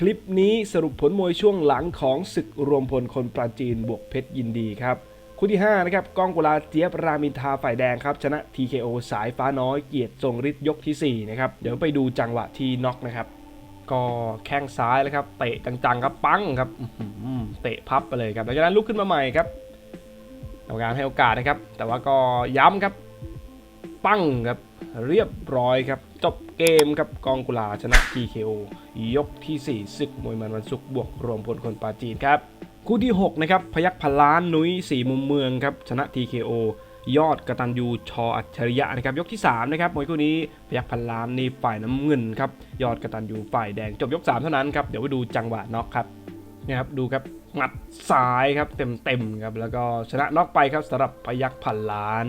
คลิปนี้สรุปผลมวยช่วงหลังของศึกรวมพลคนปราจีนบวกเพชรยินดีครับคู่ที่ 5 นะครับกองกุลาเจี๊ยบรามินทาฝ่ายแดงครับ ชนะ TKO สายฟ้าน้อยเกียรติทรงฤทธิ์ยกทีสี่ 4 นะครับ เดี๋ยวไปดูจังหวะที่น็อกนะครับ ก็แข้งซ้ายแล้วครับ เตะจังๆครับปังครับอื้อหือเตะพับไปเลยครับหลังจากนั้นลุกขึ้นมาใหม่ครับกรรมการให้โอกาสนะครับ แต่ว่าก็ย้ำครับ ปั้งครับเรียบร้อยครับ จบเกมครับกองกุลาชนะ TKO ยกทีสี่ 4 ศึกมวยมันวันศุกร์บวกรวมพลคนปาจีนครับ คู่ที่ 6 นะครับ พยักพันล้านนุ้ยสีมุมเมืองครับ ชนะ TKO ยอดกระตันยูชออัจฉริยะนะครับ ยกที่ 3 นะครับมวยคู่นี้พยักพันล้านนี่ฝ่ายน้ำเงินครับ ยอดกระตันยูฝ่ายแดงจบยก 3 เท่านั้นครับ เดี๋ยวไปดูจังหวะน็อกครับนี่ยครับดูครับหมัดซ้ายครับเต็มๆครับแล้วก็ชนะน็อกไปครับสำหรับพยักพันล้าน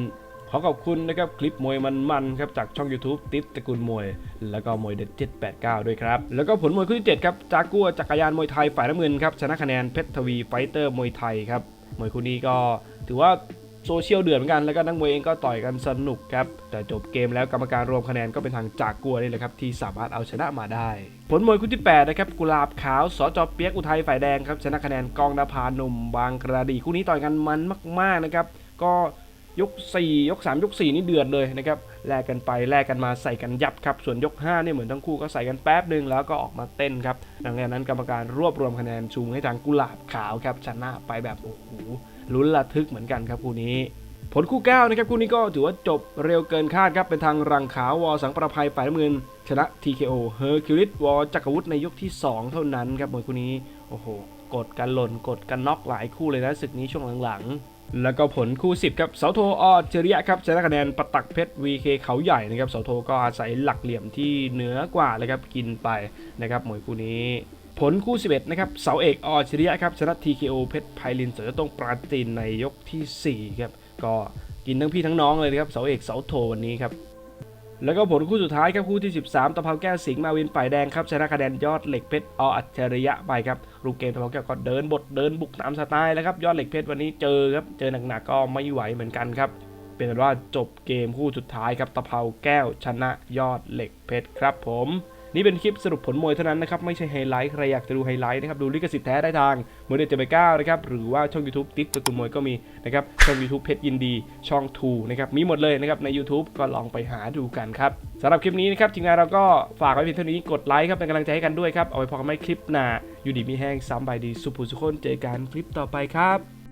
ขอขอบคุณนะครับคลิปมวยมันๆครับจากช่อง YouTube ติ๊บตะกูลมวย แล้วก็มวยเด็ด 789 ด้วยครับ แล้วก็ผลมวยคู่ที่ 7 ครับจากัวจักรยานมวยไทยฝ่ายน้ำเงินครับชนะคะแนนเพชรทวีไฟเตอร์มวยไทยครับมวยคู่นี้ก็ถือว่าโซเชียลเดือดเหมือนกัน แล้วก็นักมวยเองก็ต่อยกันสนุกครับ แต่จบเกมแล้วกรรมการรวมคะแนนก็เป็นทางจากกัวนี่แหละครับ ที่สามารถเอาชนะมาได้ ผลมวยคู่ที่ 8 นะครับ กุลาบขาวสจเปียกอุทัยฝ่ายแดงครับ ชนะคะแนนกองนภาหนุ่มบางกระดีคู่นี้ต่อยกันมันมาก ๆ นะครับ ก็ ยก 4 ยก 3 ยก 4 นี่เดือดเลยนะครับแลกกันไปแลกกันมาใส่กันยับครับ ส่วนยก5เนี่ยเหมือนทั้งคู่ก็ใส่กันแป๊บหนึ่งแล้วก็ออกมาเต้นครับหลังจากนั้นกรรมการรวบรวมคะแนนชูให้ทางกุหลาบขาวครับชนะไปแบบโอ้โหลุ้นระทึกเหมือนกันครับคู่นี้ผลคู่9นะครับคู่นี้ก็ถือว่าจบเร็วเกินคาดครับ เป็นทางรังขาววอสังประภัยฝ่ายน้ำเงิน ชนะ TKO เฮอร์คิวลิสวอจักรวุฒิในยกที่ 2 เท่านั้นครับมวยคู่นี้ โอ้โห กดกันหล่น กดกันน็อกหลายคู่เลยนะศึกนี้ช่วงหลังๆ แล้วก็ผลคู่ 10 ครับเสาโทออเจริยะครับชนะคะแนนปตักเพชร VK เขาใหญ่นะครับเสาโทก็อาศัยหลักเหลี่ยมที่เหนือกว่าเลยครับกินไปนะครับมวยคู่นี้ ผลคู่ 11 นะครับเสาเอกออเจริยะครับชนะ TKO เพชรไพลินเสือตรงปราจีนในยกทีสี่4 ครับ ก็กินทั้งพี่ทั้งน้องเลยครับเสาเอกเสาโทวันนี้ครับ แล้วก็ผลคู่สุดท้ายครับคู่ที่ 13ตะเภาแก้วสิงห์มาวินฝ่ายแดงครับชนะคะแนนยอดเหล็กเพชรออัจฉริยะไปครับรูปเกมตะเภาแก้วก็เดินบทเดินบุกตามสไตล์แล้วครับยอดเหล็กเพชรวันนี้เจอครับเจอหนักๆก็ไม่ไหวเหมือนกันครับเป็นว่าจบเกมคู่สุดท้ายครับตะเภาแก้วชนะยอดเหล็กเพชรครับผม นี่เป็นคลิปสรุปผลมวยเท่านั้นนะครับ ไม่ใช่ไฮไลท์ ใครอยากจะดูไฮไลท์นะครับ ดูลิขสิทธิ์แท้ได้ทางมวยเด็ดเจ็ดไปเก้านะครับ หรือว่าช่อง YouTube ติ๊กตะกูลมวยก็มีนะครับ ช่อง YouTube เพชรยินดี ช่อง2นะครับ มีหมดเลยนะครับ ใน YouTube ก็ลองไปหาดูกันครับสำหรับคลิปนี้นะครับทีมงานเราก็ฝากไว้เพียงเท่านี้ กดไลค์ครับ เป็นกำลังใจให้กันด้วยครับ เอาไว้พอกันไม่คลิปหน้าอยู่ดีมีแห้งซ้ำใบดีสุภุสุคนเจอกันคลิปต่อไปครับ